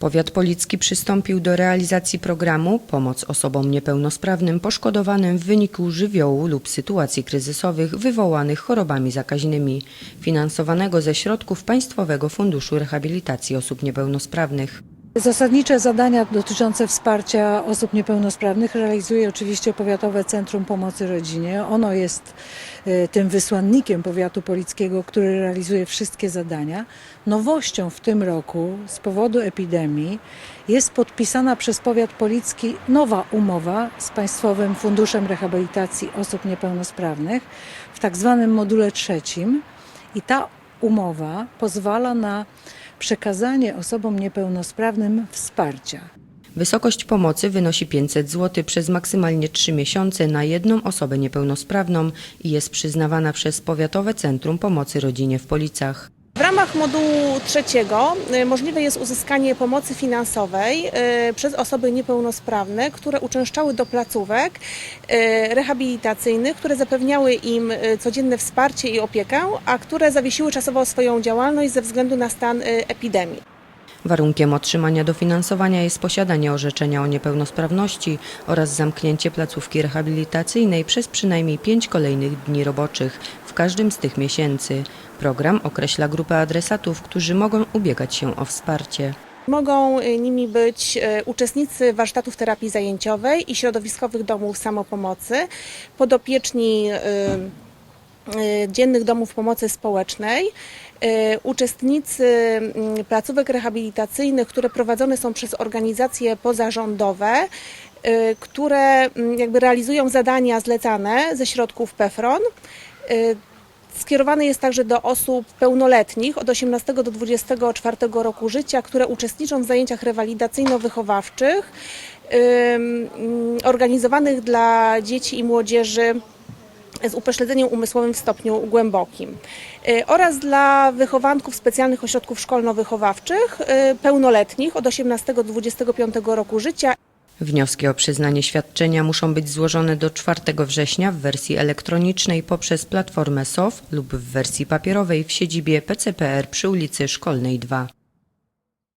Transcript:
Powiat Policki przystąpił do realizacji programu Pomoc osobom niepełnosprawnym poszkodowanym w wyniku żywiołu lub sytuacji kryzysowych wywołanych chorobami zakaźnymi, finansowanego ze środków Państwowego Funduszu Rehabilitacji Osób Niepełnosprawnych. Zasadnicze zadania dotyczące wsparcia osób niepełnosprawnych realizuje oczywiście Powiatowe Centrum Pomocy Rodzinie. Ono jest e, tym wysłannikiem powiatu polickiego, który realizuje wszystkie zadania. Nowością w tym roku z powodu epidemii jest podpisana przez powiat policki nowa umowa z Państwowym Funduszem Rehabilitacji Osób Niepełnosprawnych w tak zwanym module trzecim i ta umowa pozwala na przekazanie osobom niepełnosprawnym wsparcia. Wysokość pomocy wynosi 500 zł przez maksymalnie 3 miesiące na jedną osobę niepełnosprawną i jest przyznawana przez Powiatowe Centrum Pomocy Rodzinie w Policach. W ramach modułu trzeciego y, możliwe jest uzyskanie pomocy finansowej y, przez osoby niepełnosprawne, które uczęszczały do placówek y, rehabilitacyjnych, które zapewniały im codzienne wsparcie i opiekę, a które zawiesiły czasowo swoją działalność ze względu na stan epidemii. Warunkiem otrzymania dofinansowania jest posiadanie orzeczenia o niepełnosprawności oraz zamknięcie placówki rehabilitacyjnej przez przynajmniej 5 kolejnych dni roboczych w każdym z tych miesięcy. Program określa grupę adresatów, którzy mogą ubiegać się o wsparcie. Mogą y, nimi być y, uczestnicy warsztatów terapii zajęciowej i środowiskowych domów samopomocy, podopieczni y, y, dziennych domów pomocy społecznej, y, uczestnicy mm, placówek rehabilitacyjnych, które prowadzone są przez organizacje pozarządowe, y, które mm, jakby realizują zadania zlecane ze środków PEFRON. Y, Skierowany jest także do osób pełnoletnich od 18 do 24 roku życia, które uczestniczą w zajęciach rewalidacyjno-wychowawczych organizowanych dla dzieci i młodzieży z upośledzeniem umysłowym w stopniu głębokim y, oraz dla wychowanków specjalnych ośrodków szkolno-wychowawczych y, pełnoletnich od 18 do 25 roku życia Wnioski o przyznanie świadczenia muszą być złożone do 4 września w wersji elektronicznej poprzez platformę SOF lub w wersji papierowej w siedzibie PCPR przy ulicy Szkolnej 2.